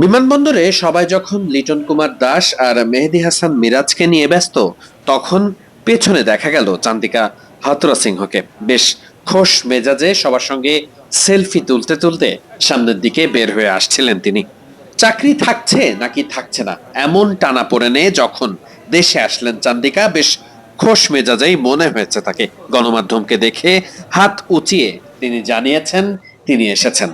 বিমানবন্দরে সবাই যখন লিটন কুমার দাস আর মেহেদি হাসান মিরাজকে নিয়ে ব্যস্ত, তখন পেছনে দেখা গেল চান্দিকা হাতরা সিংহকে বেশ খোশ মেজাজে সবার সঙ্গে সেলফি তুলতে তুলতে সামনের দিকে বের হয়ে আসছিলেন তিনি। চাকরি থাকছে নাকি থাকছে না, এমন টানা পড়ে নিয়ে যখন দেশে আসলেন চান্দিকা, বেশ খোশ মেজাজেই মনে হয়েছে তাকে। গণমাধ্যমকে দেখে হাত উঁচিয়ে তিনি জানিয়েছেন তিনি এসেছেন।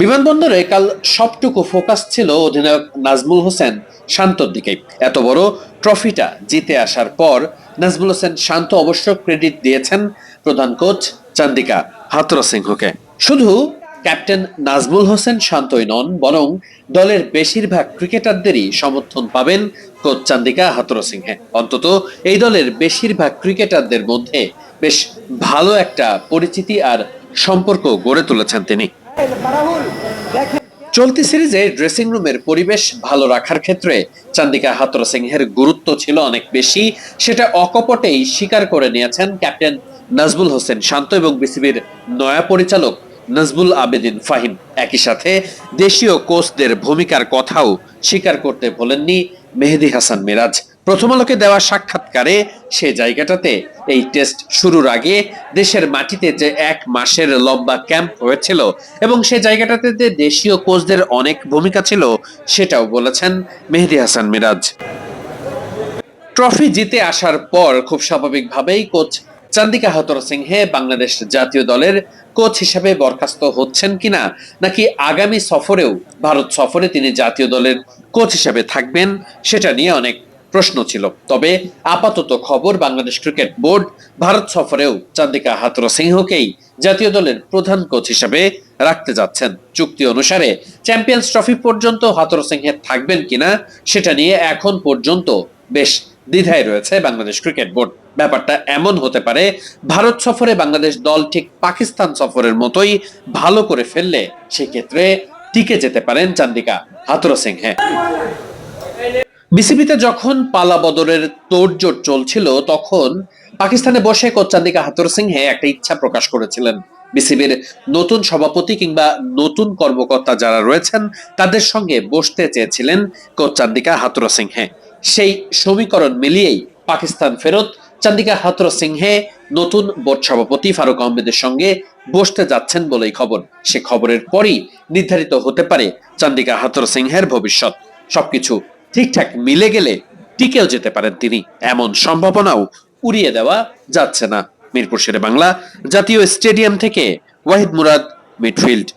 বিমানবন্দরে কাল সবটুকু ফোকাস ছিল অধিনায়ক নাজমুল হোসেন শান্তর দিকে। এত বড় ট্রফিটা জিতে আসার পর নাজমুল হোসেন শান্ত অবশ্য ক্রেডিট দিয়েছেন প্রধান কোচ চান্দিকা হাতরা সিংহকে শুধু ক্যাপ্টেন নাজমুল হোসেন শান্তই নন, বরং দলের বেশিরভাগ ক্রিকেটারদেরই সমর্থন পাবেন কোচ চান্দিকা হাতরা সিংহে অন্তত এই দলের বেশিরভাগ ক্রিকেটারদের মধ্যে বেশ ভালো একটা পরিচিতি আর সম্পর্ক গড়ে তুলেছেন তিনি। চলতি সিরিজে ড্রেসিং রুমের পরিবেশ ভালো রাখার ক্ষেত্রে চান্দিকা হাতরা সিংহের গুরুত্ব ছিল অনেক বেশি। সেটা অকপটেই স্বীকার করে নিয়েছেন ক্যাপ্টেন নাজবুল হোসেন শান্ত এবং বিসিবির নয়া পরিচালক নাজবুল আবেদিন ফাহিম। একই সাথে দেশীয় কোচদের ভূমিকার কথাও স্বীকার করতে বলেননি মেহেদি হাসান মিরাজ। প্রথম আলোকে দেওয়া সাক্ষাৎকারে সে জায়গাটাতে এই টেস্ট শুরুর আগে দেশের মাটিতে যে এক মাসের লম্বা ক্যাম্প হয়েছিল এবং সে জায়গাটাতে যে দেশীয় কোচদের অনেক ভূমিকা ছিল সেটাও বলেছেন মেহেদি হাসান মিরাজ। ট্রফি জিতে আসার পর খুব স্বাভাবিকভাবেই কোচ চান্দিকা হাতর সিংহে বাংলাদেশ জাতীয় দলের কোচ হিসাবে বরখাস্ত হচ্ছেন কিনা, নাকি আগামী সফরেও ভারত সফরে তিনি জাতীয় দলের কোচ হিসাবে থাকবেন, সেটা নিয়ে অনেক প্রশ্ন ছিল। তবে আপাতত খবর বাংলাদেশ ক্রিকেট বোর্ড, ভারত সফরেও চান্দিকা হাতর সিংহকেই জাতীয় দলের প্রধান কোচ হিসাবে রাখতে যাচ্ছেন। চুক্তি অনুসারে চ্যাম্পিয়ন্স ট্রফি পর্যন্ত হাতর সিংহে থাকবেন কিনা, সেটা নিয়ে এখন পর্যন্ত বেশ দ্বিধায় রয়েছে বাংলাদেশ ক্রিকেট বোর্ড। ব্যাপারটা এমন হতে পারে, ভারত সফরে বাংলাদেশ দল ঠিক পাকিস্তান সফরের মতোই ভালো করে ফেললে সেক্ষেত্রে টিকে যেতে পারেন চান্দিকা হাতুরা সিংহে বিসিবিতে যখন পালা বদরের তোড়জোড় চলছিল, তখন পাকিস্তানে বসে কোচ চান্দিকা হাতুর সিংহে একটা ইচ্ছা প্রকাশ করেছিলেন। বিসিবির নতুন সভাপতি কিংবা নতুন কর্মকর্তা যারা রয়েছেন, তাদের সঙ্গে বসতে চেয়েছিলেন কোচ চান্দিকা হাতুরা সিংহে সেই সমীকরণ মিলিয়েই পাকিস্তান ফেরত চান্দিকা হাতুরা সিংহে নতুন বোর্ড সভাপতি ফারুক আহমেদের সঙ্গে বসতে যাচ্ছেন বলেই খবর। সে খবরের পরই নির্ধারিত হতে পারে চান্দিকা হাতুরা সিংহের ভবিষ্যৎ। সবকিছু ঠিকঠাক মিলে গেলে টিকেও যেতে পারেন তিনি। এমন সম্ভাবনাও উড়িয়ে দেওয়া যাচ্ছে না। মিরপুর শেরে বাংলা জাতীয় স্টেডিয়াম থেকে ওয়াহিদ মুরাদ, মিডফিল্ড।